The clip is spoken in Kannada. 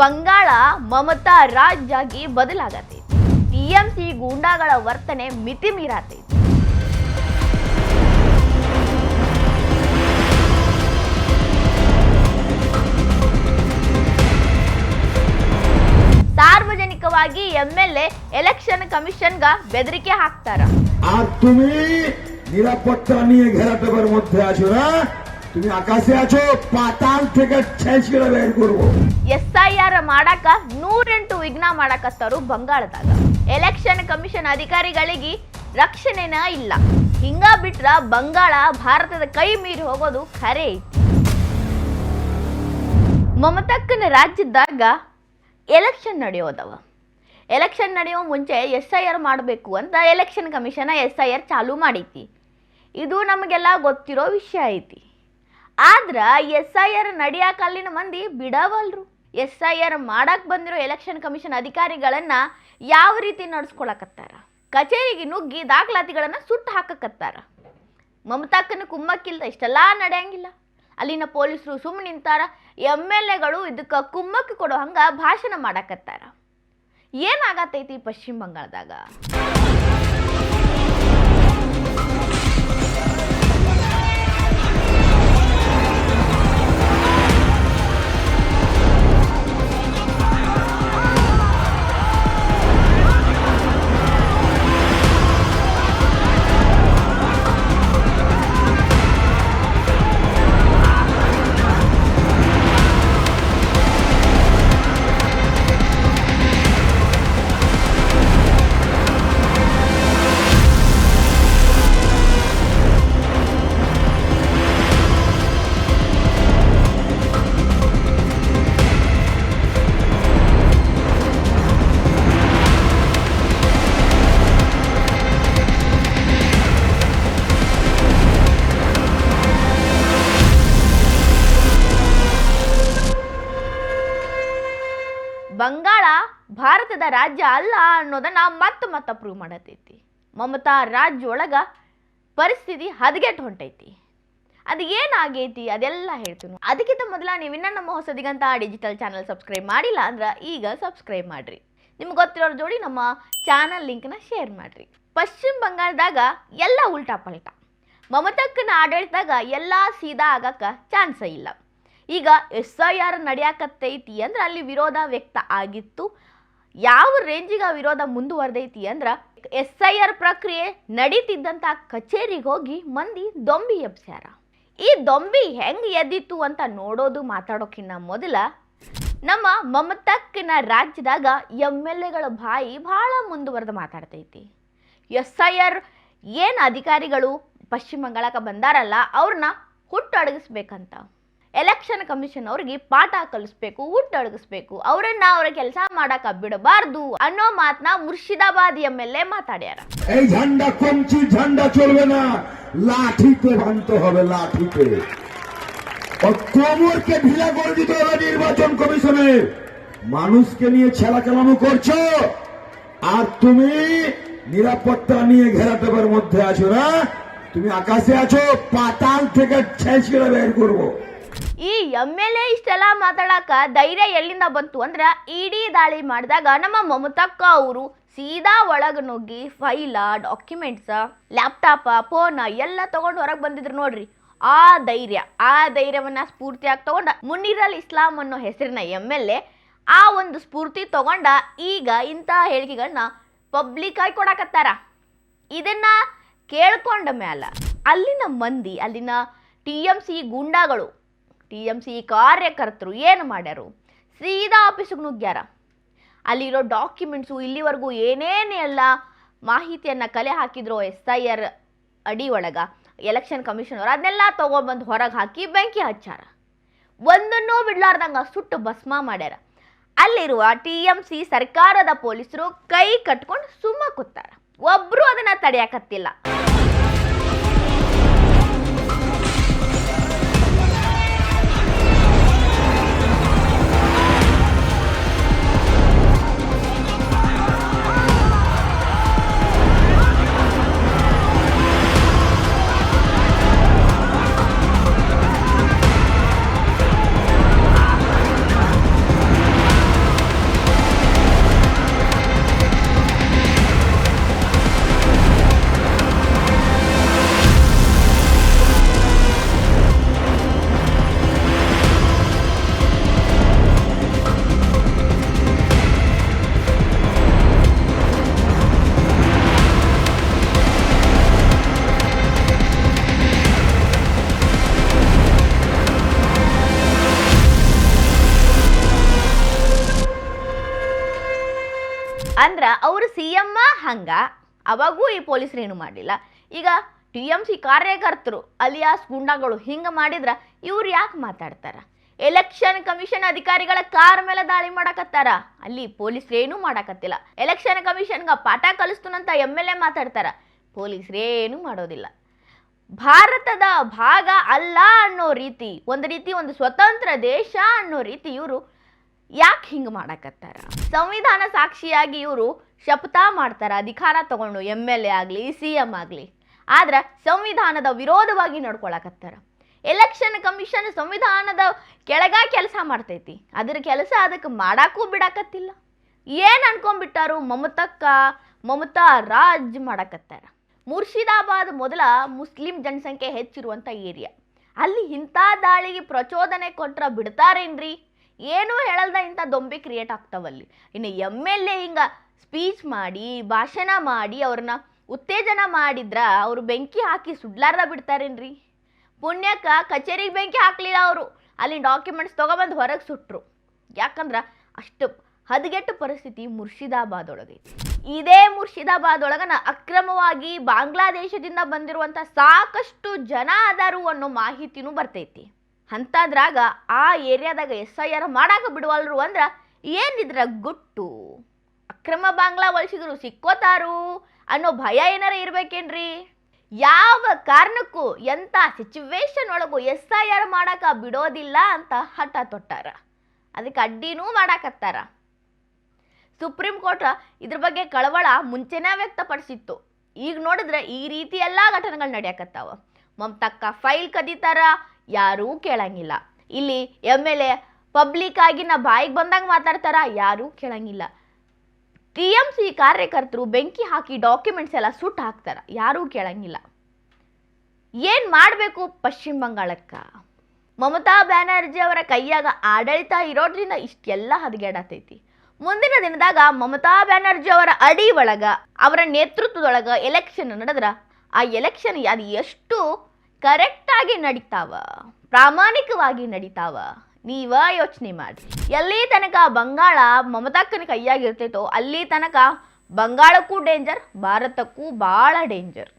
ಬಂಗಾಳ ಮಮತಾ ರಾಜ್ಯಾಗಿ ಬದಲಾಗತೈತಿ. ಟಿಎಂಸಿ ಗೂಂಡಾಗಳ ವರ್ತನೆ ಮಿತಿ ಮೀರಾತೈತಿ ಸಾರ್ವಜನಿಕವಾಗಿ ಎಂಎಲ್ಎ ಎಲೆಕ್ಷನ್ ಗ ಬೆದರಿಕೆ ಹಾಕ್ತಾರ. আর তুমি নিরাপত্তা নিয়ে তুমি আকাশে আছো পাতাল থেকে ছেঁচড়ে বের করবো ಎಸ್ ಐ ಆರ್ ಮಾಡಾಕ ನೂರೆಂಟು ವಿಘ್ನ ಮಾಡಾಕತ್ತಾರು ಬಂಗಾಳದಾಗ ಎಲೆಕ್ಷನ್ ಕಮಿಷನ್ ಅಧಿಕಾರಿಗಳಿಗೆ ರಕ್ಷಣೆನ ಇಲ್ಲ ಹಿಂಗ ಬಿಟ್ರ ಬಂಗಾಳ ಭಾರತದ ಕೈ ಮೀರಿ ಹೋಗೋದು ಖರೆ ಐತಿ ಮಮತಕ್ಕನ ರಾಜ್ಯದಾಗ ಎಲೆಕ್ಷನ್ ನಡೆಯೋದವ ಎಲೆಕ್ಷನ್ ನಡೆಯೋ ಮುಂಚೆ ಎಸ್ ಐ ಆರ್ ಮಾಡಬೇಕು ಅಂತ election commission S I R ಚಾಲೂ ಮಾಡೈತಿ ಇದು ನಮಗೆಲ್ಲ ಗೊತ್ತಿರೋ ವಿಷಯ ಐತಿ ಆದ್ರ ಎಸ್ ಐ ಆರ್ ನಡಿಯಾಕ ಅಲ್ಲಿನ ಮಂದಿ ಬಿಡವಲ್ರು. ಎಸ್ ಐ ಆರ್ ಮಾಡಕ್ ಬಂದಿರೋ ಎಲೆಕ್ಷನ್ ಕಮಿಷನ್ ಅಧಿಕಾರಿಗಳನ್ನ ಯಾವ ರೀತಿ ನಡ್ಸ್ಕೊಳಕತ್ತಾರ? ಕಚೇರಿಗೆ ನುಗ್ಗಿ ದಾಖಲಾತಿಗಳನ್ನ ಸುಟ್ಟು ಹಾಕಕತ್ತಾರ? ಮಮತಾಕ್ಕನ ಕುಮ್ಮಕ್ಕಿಲ್ದ ಇಷ್ಟೆಲ್ಲ ನಡೆಯಂಗಿಲ್ಲ. ಅಲ್ಲಿನ ಪೊಲೀಸರು ಸುಮ್ಮನೆ ನಿಂತಾರ ಎಂ ಎಲ್ ಎಗಳು ಇದಕ್ಕೆ ಕುಮ್ಮಕ್ಕೆ ಕೊಡೋ ಹಂಗ ಭಾಷಣ ಮಾಡಕತ್ತಾರ. ಏನಾಗತ್ತೈತಿ ಪಶ್ಚಿಮ ಬಂಗಾಳದಾಗ? ಭಾರತದ ರಾಜ್ಯ ಅಲ್ಲ ಅನ್ನೋದನ್ನ ಮತ್ತೆ ಮತ್ತೆ ಪ್ರೂವ್ ಮಾಡತೈತಿ. ಮಮತಾ ರಾಜ್ಯ ಒಳಗ ಪರಿಸ್ಥಿತಿ ಹದಗೆಟ್ ಹೊಂಟೈತಿ. ಅದು ಏನಾಗೈತಿ ಅದೆಲ್ಲ ಹೇಳ್ತೀನಿ ಅದಕ್ಕಿಂತ ಮೊದಲ ನೀವು ನನ್ನ ನಮ್ಮ ಹೊಸದಿಗಂತ ಡಿಜಿಟಲ್ ಚಾನಲ್ ಸಬ್ಸ್ಕ್ರೈಬ್ ಮಾಡಿಲ್ಲ ಅಂದ್ರೆ ಈಗ ಸಬ್ಸ್ಕ್ರೈಬ್ ಮಾಡ್ರಿ. ನಿಮ್ಗೆ ಗೊತ್ತಿರೋರ ಜೋಡಿ ನಮ್ಮ ಚಾನಲ್ ಲಿಂಕ್ನ ಶೇರ್ ಮಾಡ್ರಿ. ಪಶ್ಚಿಮ ಬಂಗಾಳದಾಗ ಎಲ್ಲ ಉಲ್ಟಾ ಪಲ್ಟಾ. ಮಮತಕ್ಕನ ಆಡಳಿತದಾಗ ಎಲ್ಲ ಸೀದಾ ಆಗಕ್ಕೆ ಚಾನ್ಸ ಇಲ್ಲ. ಈಗ ಎಸ್ ಐ ಆರ್ ನಡೆಯಾಕತ್ತೈತಿ ಅಂದ್ರೆ ಅಲ್ಲಿ ವಿರೋಧ ವ್ಯಕ್ತ ಆಗಿತ್ತು. ಯಾವ ರೇಂಜಿಗೆ ಆ ವಿರೋಧ ಮುಂದುವರೆದೈತಿ ಅಂದ್ರೆ ಎಸ್ ಐ ಆರ್ ಪ್ರಕ್ರಿಯೆ ನಡೀತಿದ್ದಂಥ ಕಚೇರಿಗೆ ಹೋಗಿ ಮಂದಿ ದೊಂಬಿ ಎಬ್ಸ್ಯಾರ. ಈ ದೊಂಬಿ ಹೆಂಗ್ ಎದ್ದಿತ್ತು ಅಂತ ನೋಡೋದು ಮಾತಾಡೋಕ್ಕಿನ್ನ ಮೊದಲ ನಮ್ಮ ಮಮತಕ್ಕಿನ ರಾಜ್ಯದಾಗ ಎಂ ಎಲ್ ಎಗಳ ಬಾಯಿ ಭಾಳ ಮುಂದುವರೆದು ಮಾತಾಡ್ತೈತಿ. ಎಸ್ ಐ ಆರ್ ಏನು ಅಧಿಕಾರಿಗಳು ಪಶ್ಚಿಮ ಬಂಗಾಳಕ್ಕೆ ಬಂದಾರಲ್ಲ ಅವ್ರನ್ನ ಹುಟ್ಟಡಗಿಸ್ಬೇಕಂತ ಎಲೆಕ್ಷನ್ ಕಮಿಷನ್ ಅವ್ರಿಗೆ ಪಾಠ ಕಲಿಸ್ಬೇಕು ಹುಟ್ಟಡಗಿಸ್ಬೇಕು ಅವರನ್ನ ಅವ್ರ ಕೆಲಸ ಮಾಡಕ ಬಿಡಬಾರ್ದು ಅನ್ನೋ ಮಾತನ್ನ ಮುರ್ಷಿದಾಬಾದ್ ಎಮ್ ಎಲ್ ಎ ಮಾತಾಡ್ಯಾರ এই ঝান্ডা কমছি ঝান্ডা চলবে না লাঠিতে ভাঙতে হবে লাঠিতে ও কোমরকে ঢিলা করে দিতে হবে নির্বাচন কমিশনের মানুষকে নিয়ে ছেলা চালানো করছো আর তুমি নিরাপত্তা নিয়ে ঘেরাটোপের মধ্যে আছো না তুমি আকাশে আছো পাতাল থেকে ছেঁচড়ে বের করবো ಈ ಎಂ ಎಲ್ ಎ ಇಷ್ಟೆಲ್ಲ ಮಾತಾಡಕ ಧೈರ್ಯ ಎಲ್ಲಿಂದ ಬಂತು ಅಂದ್ರೆ ಇಡಿ ದಾಳಿ ಮಾಡಿದಾಗ ನಮ್ಮ ಮಮತಕ್ಕ ಅವರು ಸೀದಾ ಒಳಗೆ ನುಗ್ಗಿ ಫೈಲ, ಡಾಕ್ಯುಮೆಂಟ್ಸ, ಲ್ಯಾಪ್ಟಾಪ, ಫೋನ್ ಎಲ್ಲ ತಗೊಂಡು ಹೊರಗೆ ಬಂದಿದ್ರು ನೋಡ್ರಿ. ಆ ಧೈರ್ಯ, ಆ ಧೈರ್ಯವನ್ನ ಸ್ಫೂರ್ತಿಯಾಗಿ ತಗೊಂಡ ಮುನೀರಲ್ ಇಸ್ಲಾಂ ಅನ್ನೋ ಹೆಸರಿನ ಎಂ ಎಲ್ ಎ ಆ ಒಂದು ಸ್ಫೂರ್ತಿ ತಗೊಂಡ ಈಗ ಇಂತಹ ಹೇಳಿಕೆಗಳನ್ನ ಪಬ್ಲಿಕ್ ಆಗಿ ಕೊಡಕತ್ತಾರ. ಇದನ್ನ ಕೇಳ್ಕೊಂಡ ಮ್ಯಾಲ ಅಲ್ಲಿನ ಮಂದಿ, ಅಲ್ಲಿನ ಟಿ ಎಂ ಸಿ ಗೂಂಡಾಗಳು ಟಿ ಎಂ ಸಿ ಕಾರ್ಯಕರ್ತರು ಏನು ಮಾಡ್ಯಾರು? ಸೀದಾ ಆಫೀಸಿಗೆ ನುಗ್ಗ್ಯಾರ. ಅಲ್ಲಿರೋ ಡಾಕ್ಯುಮೆಂಟ್ಸು ಇಲ್ಲಿವರೆಗೂ ಏನೇನೆಲ್ಲ ಮಾಹಿತಿಯನ್ನು ಕಲೆ ಹಾಕಿದ್ರು ಎಸ್ ಐ ಆರ್ ಅಡಿ ಒಳಗೆ ಎಲೆಕ್ಷನ್ ಕಮಿಷನವ್ರು ಅದನ್ನೆಲ್ಲ ತೊಗೊಂಡ್ಬಂದು ಹೊರಗೆ ಹಾಕಿ ಬೆಂಕಿ ಹಚ್ಚಾರ. ಒಂದನ್ನೂ ಬಿಡ್ಲಾರ್ದಂಗ ಸುಟ್ಟು ಭಸ್ಮ ಮಾಡ್ಯಾರ. ಅಲ್ಲಿರುವ ಟಿ ಎಂ ಸಿ ಸರ್ಕಾರದ ಪೊಲೀಸರು ಕೈ ಕಟ್ಕೊಂಡು ಸುಮ್ಮ ಕೂತಾರ. ಒಬ್ರು ಅದನ್ನ ತಡೆಯಕತ್ತಿಲ್ಲ. ಅಂದ್ರ ಅವರು ಸಿ ಎಮ್ಮ ಹಂಗ, ಅವಾಗೂ ಈ ಪೊಲೀಸರು ಏನು ಮಾಡಲಿಲ್ಲ. ಈಗ ಟಿ ಎಂ ಸಿ ಕಾರ್ಯಕರ್ತರು ಅಲಿಯಾಸ್ ಗುಂಡಾಗಳು ಹಿಂಗ ಮಾಡಿದ್ರ ಇವ್ರು ಯಾಕೆ ಮಾತಾಡ್ತಾರ? ಎಲೆಕ್ಷನ್ ಕಮಿಷನ್ ಅಧಿಕಾರಿಗಳ ಕಾರ್ ಮೇಲೆ ದಾಳಿ ಮಾಡಕತ್ತಾರ? ಅಲ್ಲಿ ಪೊಲೀಸರು ಏನೂ ಮಾಡಕತ್ತಿಲ್ಲ. ಎಲೆಕ್ಷನ್ ಕಮಿಷನ್ಗೆ ಪಾಠ ಕಲಿಸ್ತುನಂತ ಎಂ ಎಲ್ ಎ ಮಾತಾಡ್ತಾರ. ಪೊಲೀಸರೇನು ಮಾಡೋದಿಲ್ಲ. ಭಾರತದ ಭಾಗ ಅಲ್ಲ ಅನ್ನೋ ರೀತಿ, ಒಂದು ರೀತಿ, ಒಂದು ಸ್ವತಂತ್ರ ದೇಶ ಅನ್ನೋ ರೀತಿ ಇವರು ಯಾಕೆ ಹಿಂಗೆ ಮಾಡಕತ್ತಾರ? ಸಂವಿಧಾನ ಸಾಕ್ಷಿಯಾಗಿ ಇವರು ಶಪಥ ಮಾಡ್ತಾರ, ಅಧಿಕಾರ ತಗೊಂಡು ಎಂ ಎಲ್ ಎ ಆಗಲಿ ಸಿ ಎಂ ಆಗಲಿ. ಆದ್ರೆ ಸಂವಿಧಾನದ ವಿರೋಧವಾಗಿ ನಡ್ಕೊಳಕತ್ತಾರ. ಎಲೆಕ್ಷನ್ ಕಮಿಷನ್ ಸಂವಿಧಾನದ ಕೆಳಗ ಕೆಲಸ ಮಾಡ್ತೈತಿ. ಅದ್ರ ಕೆಲಸ ಅದಕ್ಕೆ ಮಾಡಾಕೂ ಬಿಡಾಕತ್ತಿಲ್ಲ. ಏನು ಅನ್ಕೊಂಡ್ಬಿಟ್ಟಾರು ಮಮತಕ್ಕ, ಮಮತಾ ರಾಜ್ ಮಾಡಕತ್ತಾರ. ಮುರ್ಷಿದಾಬಾದ್ ಮೊದಲ ಮುಸ್ಲಿಂ ಜನಸಂಖ್ಯೆ ಹೆಚ್ಚಿರುವಂಥ ಏರಿಯಾ. ಅಲ್ಲಿ ಇಂಥ ದಾಳಿಗೆ ಪ್ರಚೋದನೆ ಕೊಟ್ರ ಬಿಡ್ತಾರೇನ್ರಿ? ಏನೂ ಹೇಳಲ್ದ ಇಂಥ ದೊಂಬಿ ಕ್ರಿಯೇಟ್ ಆಗ್ತಾವಲ್ಲಿ. ಇನ್ನು ಎಂ ಎಲ್ ಎ ಹಿಂಗೆ ಸ್ಪೀಚ್ ಮಾಡಿ, ಭಾಷಣ ಮಾಡಿ, ಅವ್ರನ್ನ ಉತ್ತೇಜನ ಮಾಡಿದ್ರ ಅವರು ಬೆಂಕಿ ಹಾಕಿ ಸುಡ್ಲಾರ್ದ ಬಿಡ್ತಾರೇನ್ರಿ? ಪುಣ್ಯಕ್ಕ ಕಚೇರಿಗೆ ಬೆಂಕಿ ಹಾಕ್ಲಿಲ್ಲ ಅವರು. ಅಲ್ಲಿ ಡಾಕ್ಯುಮೆಂಟ್ಸ್ ತೊಗೊಬಂದು ಹೊರಗೆ ಸುಟ್ರು. ಯಾಕಂದ್ರೆ ಅಷ್ಟು ಹದಗೆಟ್ಟು ಪರಿಸ್ಥಿತಿ ಮುರ್ಷಿದಾಬಾದ್ ಒಳಗೆ ಇದೇ ಮುರ್ಷಿದಾಬಾದ್ ಒಳಗನ ಅಕ್ರಮವಾಗಿ ಬಾಂಗ್ಲಾದೇಶದಿಂದ ಬಂದಿರುವಂಥ ಸಾಕಷ್ಟು ಜನ ಅದಾರು ಅನ್ನೋ ಮಾಹಿತಿನೂ ಬರ್ತೈತಿ. ಅಂತಾದ್ರಾಗ ಆ ಏರಿಯಾದಾಗ ಎಸ್ ಐ ಆರ್ ಮಾಡಾಕ ಬಿಡುವಲ್ರು ಅಂದ್ರೆ ಏನಿದ್ರ ಗುಟ್ಟು? ಅಕ್ರಮ ಬಾಂಗ್ಲಾ ವಲಸಿಗರು ಸಿಕ್ಕೋತಾರು ಅನ್ನೋ ಭಯ ಏನಾರ ಇರ್ಬೇಕೇನ್ರಿ? ಯಾವ ಕಾರಣಕ್ಕೂ ಎಂಥ ಸಿಚುವೇಶನ್ ಒಳಗೂ ಎಸ್ ಐ ಆರ್ ಮಾಡಾಕ ಬಿಡೋದಿಲ್ಲ ಅಂತ ಹಠ ತೊಟ್ಟಾರ. ಅದಕ್ಕೆ ಅಡ್ಡಿನೂ ಮಾಡಾಕತ್ತಾರ. ಸುಪ್ರೀಂ ಕೋರ್ಟ್ ಇದ್ರ ಬಗ್ಗೆ ಕಳವಳ ಮುಂಚೆನೇ ವ್ಯಕ್ತಪಡಿಸಿತ್ತು. ಈಗ ನೋಡಿದ್ರೆ ಈ ರೀತಿ ಎಲ್ಲ ಘಟನೆಗಳು ನಡೆಯಕತ್ತಾವ. ಮಮತಕ್ಕ ಫೈಲ್ ಕದೀತಾರ ಯಾರೂ ಕೇಳಂಗಿಲ್ಲ. ಇಲ್ಲಿ ಎಂ ಎಲ್ ಎ ಪಬ್ಲಿಕ್ ಆಗಿ ನಾ ಬಾಯಿಗೆ ಬಂದಾಗ ಮಾತಾಡ್ತಾರ, ಯಾರೂ ಕೇಳಂಗಿಲ್ಲ. ಟಿ ಎಂ ಸಿ ಕಾರ್ಯಕರ್ತರು ಬೆಂಕಿ ಹಾಕಿ ಡಾಕ್ಯುಮೆಂಟ್ಸ್ ಎಲ್ಲ ಸುಟ್ಟು ಹಾಕ್ತಾರ, ಯಾರೂ ಕೇಳಂಗಿಲ್ಲ. ಏನು ಮಾಡಬೇಕು ಪಶ್ಚಿಮ ಬಂಗಾಳಕ್ಕೆ? ಮಮತಾ ಬ್ಯಾನರ್ಜಿ ಅವರ ಕೈಯಾಗ ಆಡಳಿತ ಇರೋದ್ರಿಂದ ಇಷ್ಟೆಲ್ಲ ಹದಗೆಡತೈತಿ. ಮುಂದಿನ ದಿನದಾಗ ಮಮತಾ ಬ್ಯಾನರ್ಜಿ ಅವರ ಅಡಿ ಒಳಗ, ಅವರ ನೇತೃತ್ವದೊಳಗ ಎಲೆಕ್ಷನ್ ನಡೆದ್ರ, ಆ ಎಲೆಕ್ಷನ್ ಅದು ಎಷ್ಟು ಕರೆಕ್ಟಾಗಿ ನಡೀತಾವ, ಪ್ರಾಮಾಣಿಕವಾಗಿ ನಡೀತಾವ, ನೀವ ಯೋಚನೆ ಮಾಡಿರಿ. ಎಲ್ಲಿ ತನಕ ಬಂಗಾಳ ಮಮತಾಕ್ಕನ ಕೈಯಾಗಿರ್ತೈತೋ, ಅಲ್ಲಿ ತನಕ ಬಂಗಾಳಕ್ಕೂ ಡೇಂಜರ್ ಭಾರತಕ್ಕೂ ಭಾಳ ಡೇಂಜರ್